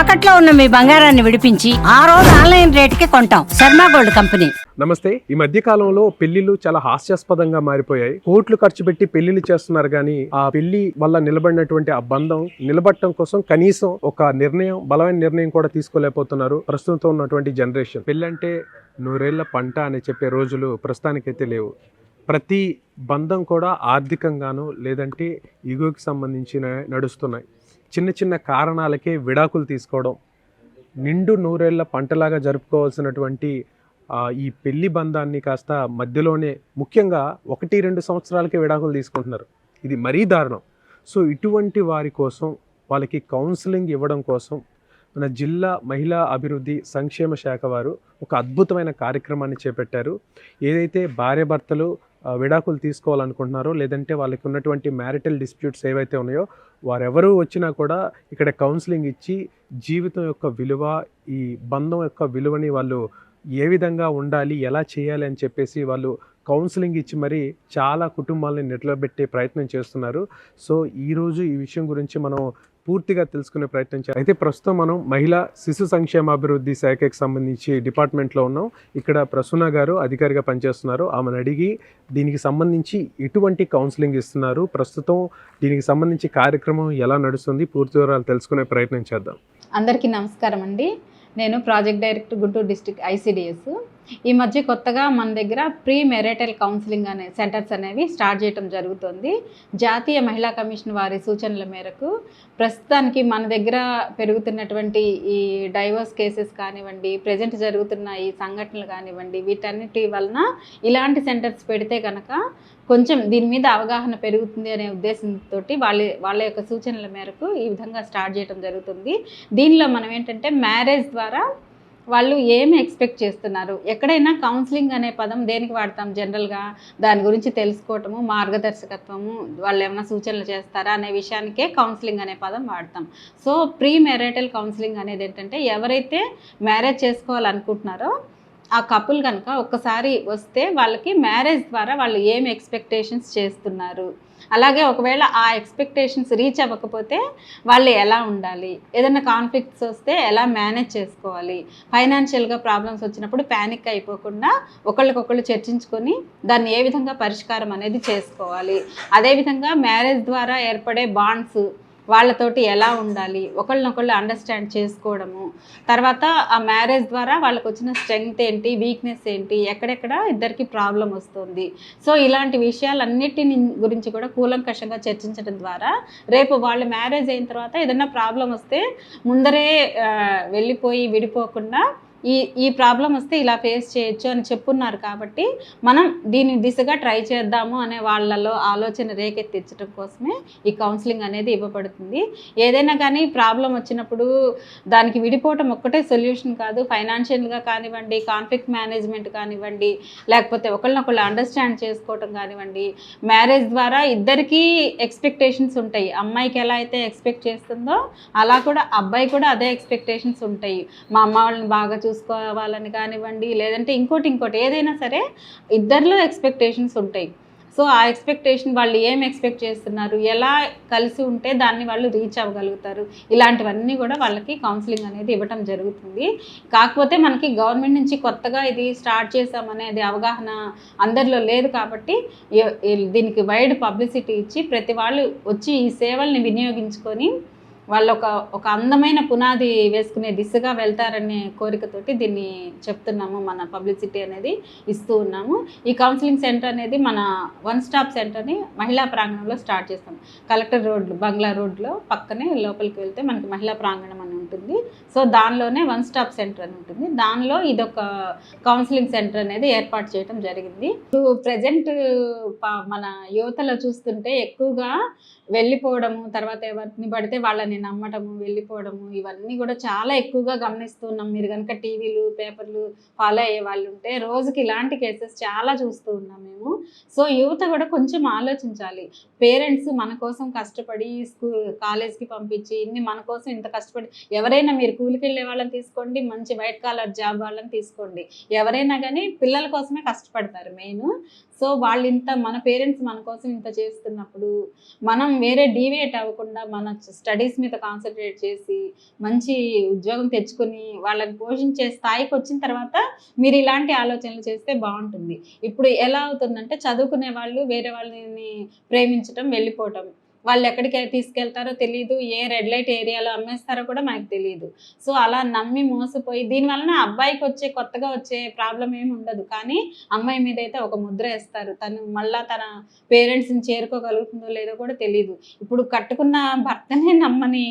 తాకట్లో ఉన్న మీ బంగారాన్ని విడిపించి ఆ రోజు ఆన్లైన్ రేటుకి కొంటాం. Sharma gold company. నమస్తే. ఈ మధ్య కాలంలో పెళ్ళిళ్ళు చాలా హాస్యాస్పదంగా మారిపోయాయి. కోట్లు ఖర్చు పెట్టి పెళ్ళిళ్ళు చేస్తున్నారు కానీ ఆ పెళ్ళి వల్ల నిలబడినటువంటి ఆ బంధం నిలబడటం కోసం కనీసం ఒక నిర్ణయం బలమైన నిర్ణయం కూడా తీసుకోలేకపోతున్నారు ప్రస్తుతం ఉన్నటువంటి జనరేషన్. పెళ్ళంటే నూరేళ్ళ పంట అని చెప్పే రోజులు ప్రస్తుతానికైతే లేవు. ప్రతి బంధం కూడా ఆర్థికంగాను లేదంటే ఈగోకి సంబంధించిన నడుస్తున్నాయి. చిన్న చిన్న కారణాలకే విడాకులు తీసుకోవడం నిండు నూరేళ్ళ పంటలాగా జరుపుకోవాల్సినటువంటి ఈ పెళ్ళి బంధాన్ని కాస్త మధ్యలోనే ముఖ్యంగా ఒకటి రెండు సంవత్సరాలకే విడాకులు తీసుకుంటున్నారు. ఇది మరీ దారుణం. సో ఇటువంటి వారి కోసం వాళ్ళకి కౌన్సిలింగ్ ఇవ్వడం కోసం మన జిల్లా మహిళా అభివృద్ధి సంక్షేమ శాఖ వారు ఒక అద్భుతమైన కార్యక్రమాన్ని చేపట్టారు. ఏదైతే భార్యాభర్తలు విడాకులు తీసుకోవాలనుకుంటున్నారో లేదంటే వాళ్ళకి ఉన్నటువంటి మ్యారిటల్ డిస్ప్యూట్స్ ఏవైతే ఉన్నాయో వారెవరు వచ్చినా కూడా ఇక్కడ కౌన్సిలింగ్ ఇచ్చి జీవితం యొక్క విలువ ఈ బంధం యొక్క విలువని వాళ్ళు ఏ విధంగా ఉండాలి ఎలా చేయాలి అని చెప్పేసి వాళ్ళు కౌన్సిలింగ్ ఇచ్చి మరి చాలా కుటుంబాలని నిలబెట్టే ప్రయత్నం చేస్తున్నారు. సో ఈరోజు ఈ విషయం గురించి మనం పూర్తిగా తెలుసుకునే ప్రయత్నం చేయాలి. అయితే ప్రస్తుతం మనం మహిళా శిశు సంక్షేమాభివృద్ధి శాఖకి సంబంధించి డిపార్ట్మెంట్లో ఉన్నాం. ఇక్కడ ప్రసూన గారు అధికారిగా పనిచేస్తున్నారు. ఆమెను అడిగి దీనికి సంబంధించి ఎటువంటి కౌన్సిలింగ్ ఇస్తున్నారు? ప్రస్తుతం దీనికి సంబంధించి కార్యక్రమం ఎలా నడుస్తుంది? పూర్తి వివరాలు తెలుసుకునే ప్రయత్నం చేద్దాం. అందరికీ నమస్కారం అండి. నేను project director Guntur district ICDS. ఈ మధ్య కొత్తగా మన దగ్గర ప్రీ మెరిటల్ కౌన్సిలింగ్ అనే సెంటర్స్ అనేవి స్టార్ట్ చేయడం జరుగుతుంది. జాతీయ మహిళా కమిషన్ వారి సూచనల మేరకు ప్రస్తుతానికి మన దగ్గర పెరుగుతున్నటువంటి ఈ డైవర్స్ కేసెస్ కానివ్వండి ప్రజెంట్ జరుగుతున్న ఈ సంఘటనలు కానివ్వండి వీటన్నిటి వలన ఇలాంటి సెంటర్స్ పెడితే కనుక కొంచెం దీని మీద అవగాహన పెరుగుతుంది అనే ఉద్దేశంతో వాళ్ళ వాళ్ళ యొక్క సూచనల మేరకు ఈ విధంగా స్టార్ట్ చేయడం జరుగుతుంది. దీనిలో మనం ఏంటంటే మ్యారేజ్ ద్వారా వాళ్ళు ఏమి ఎక్స్పెక్ట్ చేస్తున్నారు? ఎక్కడైనా కౌన్సిలింగ్ అనే పదం దేనికి వాడతాం జనరల్గా? దాని గురించి తెలుసుకోవటము మార్గదర్శకత్వము వాళ్ళు ఏమైనా సూచనలు చేస్తారా అనే విషయానికే కౌన్సిలింగ్ అనే పదం వాడతాం. సో ప్రీ మ్యారిటల్ కౌన్సిలింగ్ అనేది ఏంటంటే ఎవరైతే మ్యారేజ్ చేసుకోవాలనుకుంటున్నారో ఆ కపుల్ కనుక ఒక్కసారి వస్తే వాళ్ళకి మ్యారేజ్ ద్వారా వాళ్ళు ఏం ఎక్స్పెక్టేషన్స్ చేస్తున్నారు? అలాగే ఒకవేళ ఆ ఎక్స్పెక్టేషన్స్ రీచ్ అవ్వకపోతే వాళ్ళు ఎలా ఉండాలి? ఏదైనా కాన్ఫ్లిక్ట్స్ వస్తే ఎలా మేనేజ్ చేసుకోవాలి? ఫైనాన్షియల్గా ప్రాబ్లమ్స్ వచ్చినప్పుడు ప్యానిక్ అయిపోకుండా ఒకళ్ళకొకళ్ళు చర్చించుకొని దాన్ని ఏ విధంగా పరిష్కారం అనేది చేసుకోవాలి? అదేవిధంగా మ్యారేజ్ ద్వారా ఏర్పడే బాండ్స్ వాళ్ళతోటి ఎలా ఉండాలి ఒకళ్ళనొకళ్ళు అండర్స్టాండ్ చేసుకోవడము. తర్వాత ఆ మ్యారేజ్ ద్వారా వాళ్ళకు వచ్చిన స్ట్రెంగ్త్ ఏంటి వీక్నెస్ ఏంటి ఎక్కడెక్కడ ఇద్దరికి ప్రాబ్లం వస్తుంది. సో ఇలాంటి విషయాలన్నిటిని గురించి కూడా కూలంకషంగా చర్చించడం ద్వారా రేపు వాళ్ళు మ్యారేజ్ అయిన తర్వాత ఏదైనా ప్రాబ్లం వస్తే ముందరే వెళ్ళిపోయి విడిపోకుండా ఈ ఈ ప్రాబ్లం వస్తే ఇలా ఫేస్ చేయొచ్చు అని చెప్పున్నారు కాబట్టి మనం దీని దిశగా ట్రై చేద్దాము అనే వాళ్ళలో ఆలోచన రేకెత్తించడం కోసమే ఈ కౌన్సిలింగ్ అనేది ఇవ్వబడుతుంది. ఏదైనా కానీ ప్రాబ్లం వచ్చినప్పుడు దానికి విడిపోవటం ఒక్కటే సొల్యూషన్ కాదు. ఫైనాన్షియల్గా కానివ్వండి కాన్ఫ్లిక్ట్ మేనేజ్మెంట్ కానివ్వండి లేకపోతే ఒకళ్ళనొకళ్ళు అండర్స్టాండ్ చేసుకోవటం కానివ్వండి మ్యారేజ్ ద్వారా ఇద్దరికీ ఎక్స్పెక్టేషన్స్ ఉంటాయి. అమ్మాయికి ఎలా అయితే ఎక్స్పెక్ట్ చేస్తుందో అలా కూడా అబ్బాయి కూడా అదే ఎక్స్పెక్టేషన్స్ ఉంటాయి. మా అమ్మ వాళ్ళని బాగా చూసుకోవాలని కానివ్వండి లేదంటే ఇంకోటి ఇంకోటి ఏదైనా సరే ఇద్దరిలో ఎక్స్పెక్టేషన్స్ ఉంటాయి. సో ఆ ఎక్స్పెక్టేషన్ వాళ్ళు ఏం ఎక్స్పెక్ట్ చేస్తున్నారు ఎలా కలిసి ఉంటే దాన్ని వాళ్ళు రీచ్ అవ్వగలుగుతారు ఇలాంటివన్నీ కూడా వాళ్ళకి కౌన్సిలింగ్ అనేది ఇవ్వటం జరుగుతుంది. కాకపోతే మనకి గవర్నమెంట్ నుంచి కొత్తగా ఇది స్టార్ట్ చేసామనేది అవగాహన అందరిలో లేదు కాబట్టి దీనికి వైడ్ పబ్లిసిటీ ఇచ్చి ప్రతి వాళ్ళు వచ్చి ఈ సేవల్ని వినియోగించుకొని వాళ్ళు ఒక ఒక అందమైన పునాది వేసుకునే దిశగా వెళ్తారనే కోరికతోటి దీన్ని చెప్తున్నాము మన పబ్లిసిటీ అనేది ఇస్తూ ఉన్నాము. ఈ కౌన్సిలింగ్ సెంటర్ అనేది మన వన్ స్టాప్ సెంటర్ని మహిళా ప్రాంగణంలో స్టార్ట్ చేస్తాం. కలెక్టర్ రోడ్ బంగ్లా రోడ్లో పక్కనే లోపలికి వెళ్తే మనకి మహిళా ప్రాంగణం అని ఉంటుంది. సో దానిలోనే వన్ స్టాప్ సెంటర్ అని ఉంటుంది. దానిలో ఇదొక కౌన్సిలింగ్ సెంటర్ అనేది ఏర్పాటు చేయడం జరిగింది. ప్రజెంట్ మన యువతలో చూస్తుంటే ఎక్కువగా వెళ్ళిపోవడము తర్వాత ఎవరిని పడితే వాళ్ళని నమ్మటము వెళ్ళిపోవడము ఇవన్నీ కూడా చాలా ఎక్కువగా గమనిస్తున్నాం. మీరు కనుక టీవీలు పేపర్లు ఫాలో అయ్యే వాళ్ళు ఉంటే రోజుకి ఇలాంటి కేసెస్ చాలా చూస్తూ ఉన్నాం మేము. సో యువత కూడా కొంచెం ఆలోచించాలి. పేరెంట్స్ మన కోసం కష్టపడి స్కూల్ కాలేజ్కి పంపించి ఇన్ని మన కోసం ఇంత కష్టపడి ఎవరైనా మీరు కూలికి వెళ్ళే వాళ్ళని తీసుకోండి మంచి వైట్ కాలర్ జాబ్ వాళ్ళని తీసుకోండి. ఎవరైనా కానీ పిల్లల కోసమే కష్టపడతారు మెయిన్. సో వాళ్ళు ఇంత మన పేరెంట్స్ మన కోసం ఇంత చేస్తున్నప్పుడు మనం వేరే డీవియేట్ అవ్వకుండా మన స్టడీస్ మీద కాన్సన్ట్రేట్ చేసి మంచి ఉద్యోగం తెచ్చుకొని వాళ్ళని పోషించే స్థాయికి వచ్చిన తర్వాత మీరు ఇలాంటి ఆలోచనలు చేస్తే బాగుంటుంది. ఇప్పుడు ఎలా అవుతుందంటే చదువుకునే వాళ్ళు వేరే వాళ్ళని ప్రేమించటం వెళ్ళిపోవటం. వాళ్ళు ఎక్కడికి తీసుకెళ్తారో తెలియదు ఏ రెడ్ లైట్ ఏరియాలో అమ్మేస్తారో కూడా మనకు తెలియదు సో అలా నమ్మి మోసపోయి దీనివలన అబ్బాయికి వచ్చే కొత్తగా వచ్చే ప్రాబ్లం ఏమి ఉండదు. కానీ అమ్మాయి మీద అయితే ఒక ముద్ర వేస్తారు. తను మళ్ళీ తన పేరెంట్స్ని చేరుకోగలుగుతుందో లేదో కూడా తెలియదు ఇప్పుడు కట్టుకున్న భర్తనే నమ్మని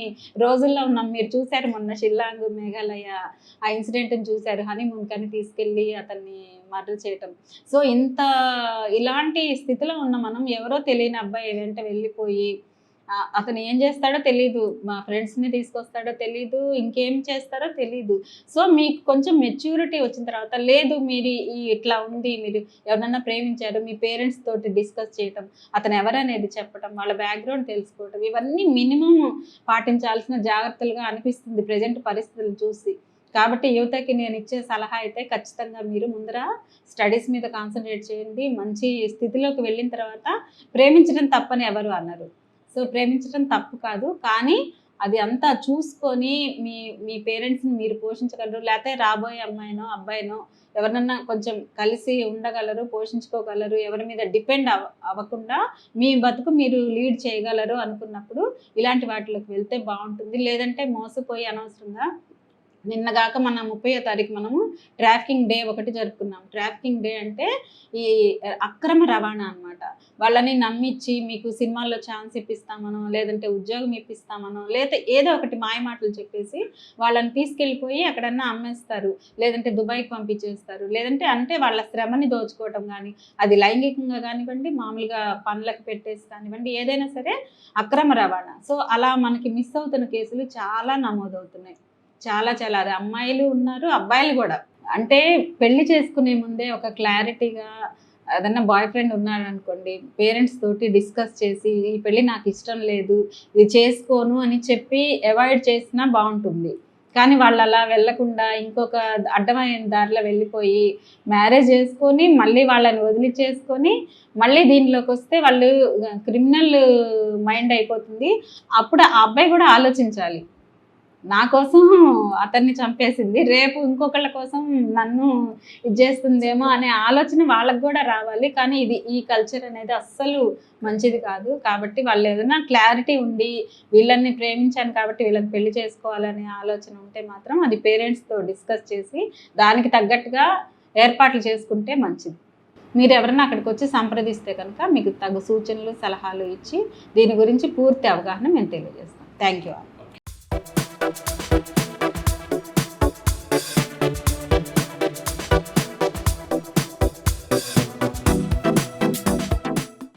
రోజుల్లో ఉన్నాం మీరు చూశారు మొన్న షిల్లాంగ్ మేఘాలయ ఆ ఇన్సిడెంట్ని చూశారు. హనీమూన్ కానీ తీసుకెళ్ళి అతన్ని మర్డర్ చేయటం. సో ఇంత ఇలాంటి స్థితిలో ఉన్న మనం ఎవరో తెలియని అబ్బాయి వెంట వెళ్ళిపోయి అతను ఏం చేస్తాడో తెలియదు మా ఫ్రెండ్స్ని తీసుకొస్తాడో తెలియదు ఇంకేం చేస్తారో తెలియదు సో మీకు కొంచెం మెచ్యూరిటీ వచ్చిన తర్వాత లేదు మీరు ఈ ఇట్లా ఉంది మీరు ఎవరన్నా ప్రేమించారు మీ పేరెంట్స్ తోటి డిస్కస్ చేయటం అతను ఎవరనేది చెప్పటం వాళ్ళ బ్యాక్గ్రౌండ్ తెలుసుకోవటం ఇవన్నీ మినిమం పాటించాల్సిన జాగ్రత్తలుగా అనిపిస్తుంది ప్రజెంట్ పరిస్థితులు చూసి. కాబట్టి యువతకి నేను ఇచ్చే సలహా అయితే ఖచ్చితంగా మీరు ముందర స్టడీస్ మీద కాన్సన్ట్రేట్ చేయండి. మంచి స్థితిలోకి వెళ్ళిన తర్వాత ప్రేమించడం తప్పని ఎవరు అన్నారు సో ప్రేమించడం తప్పు కాదు. కానీ అది అంతా చూసుకొని మీ మీ పేరెంట్స్ని మీరు పోషించగలరు. లేకపోతే రాబోయే అమ్మాయినో అబ్బాయినో ఎవరినన్నా కొంచెం కలిసి ఉండగలరు పోషించుకోగలరు ఎవరి మీద డిపెండ్ అవ అవ్వకుండా మీ బతుకు మీరు లీడ్ చేయగలరు అనుకున్నప్పుడు ఇలాంటి వాటిలోకి వెళ్తే బాగుంటుంది. లేదంటే మోసపోయి అనవసరంగా నిన్నగాక మన ముప్పయో తారీఖు మనము ట్రాఫికింగ్ డే ఒకటి జరుపుకున్నాం. ట్రాఫికింగ్ డే అంటే ఈ అక్రమ రవాణా అనమాట వాళ్ళని నమ్మించి మీకు సినిమాల్లో ఛాన్స్ ఇప్పిస్తామనో లేదంటే ఉద్యోగం ఇప్పిస్తామనో లేదా ఏదో ఒకటి మాయ మాటలు చెప్పేసి వాళ్ళని తీసుకెళ్ళిపోయి ఎక్కడన్నా అమ్మేస్తారు. లేదంటే దుబాయ్కి పంపించేస్తారు. లేదంటే అంటే వాళ్ళ శ్రమని దోచుకోవటం కానీ అది లైంగికంగా కానివ్వండి మామూలుగా పనులకు పెట్టేసి కానివ్వండి ఏదైనా సరే అక్రమ రవాణా. సో అలా మనకి మిస్ అవుతున్న కేసులు చాలా నమోదవుతున్నాయి. చాలా చాలా అది అమ్మాయిలు ఉన్నారు అబ్బాయిలు కూడా. అంటే పెళ్ళి చేసుకునే ముందే ఒక క్లారిటీగా ఏదన్నా బాయ్ ఫ్రెండ్ ఉన్నాడు అనుకోండి పేరెంట్స్ తోటి డిస్కస్ చేసి ఈ పెళ్ళి నాకు ఇష్టం లేదు ఇది చేసుకోను అని చెప్పి అవాయిడ్ చేసినా బాగుంటుంది. కానీ వాళ్ళు అలా వెళ్ళకుండా ఇంకొక అడ్డమైన దారిలో వెళ్ళిపోయి మ్యారేజ్ చేసుకొని మళ్ళీ వాళ్ళని వదిలిచేసుకొని మళ్ళీ దీనిలోకి వస్తే వాళ్ళు క్రిమినల్ మైండ్ అయిపోతుంది. అప్పుడు ఆ అబ్బాయి కూడా ఆలోచించాలి. నా కోసం అతన్ని చంపేసింది. రేపు ఇంకొకళ్ళ కోసం నన్ను ఇది చేస్తుందేమో అనే ఆలోచన వాళ్ళకి కూడా రావాలి. కానీ ఇది ఈ కల్చర్ అనేది అస్సలు మంచిది కాదు. కాబట్టి వాళ్ళు ఏదైనా క్లారిటీ ఉండి వీళ్ళని ప్రేమించాను కాబట్టి వీళ్ళని పెళ్ళి చేసుకోవాలనే ఆలోచన ఉంటే మాత్రం అది పేరెంట్స్తో డిస్కస్ చేసి దానికి తగ్గట్టుగా ఏర్పాట్లు చేసుకుంటే మంచిది. మీరు ఎవరైనా అక్కడికి వచ్చి సంప్రదిస్తే కనుక మీకు తగు సూచనలు సలహాలు ఇచ్చి దీని గురించి పూర్తి అవగాహన మేము తెలియజేస్తాం. Thank you